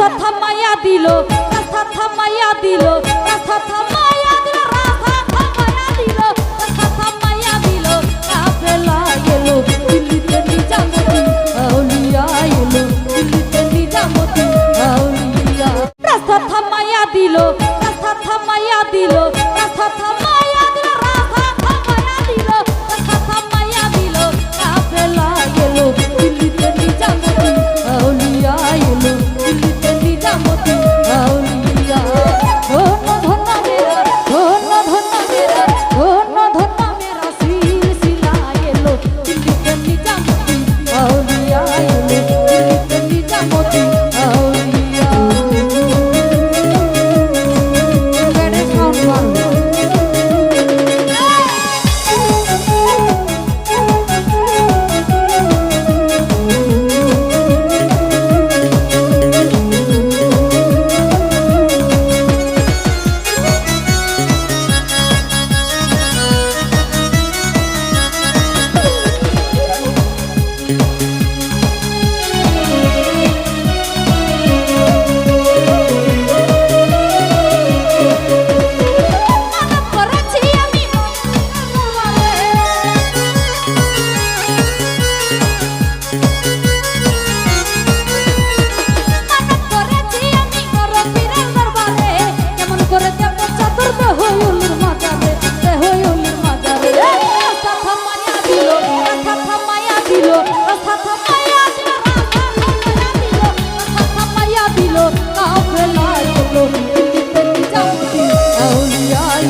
কথা মায়া দিল কথা মায়া দিল কথা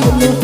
you.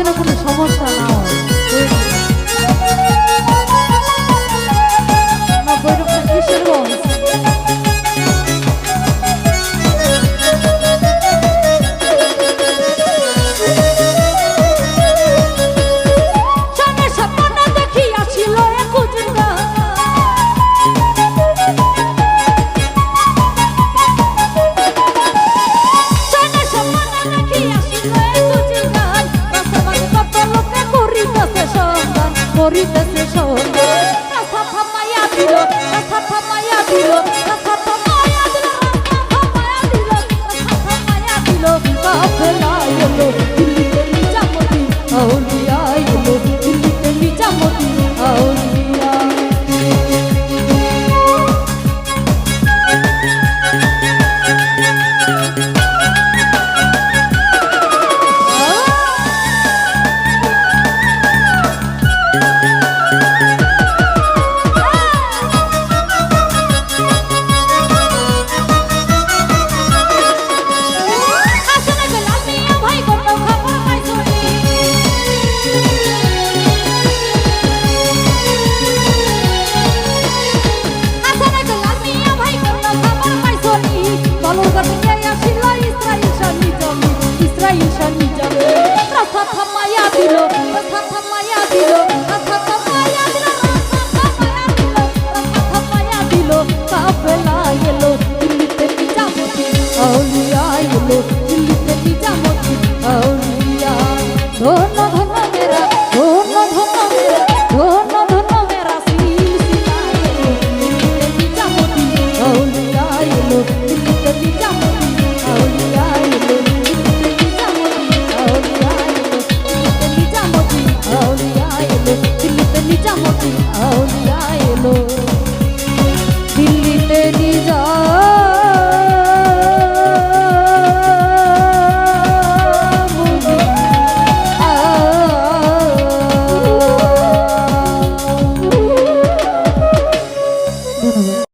যেন কোনো সমস্যা। না দিতেছে সোনা কথা থামাইয়া দিল কথা থামাইয়া দিল।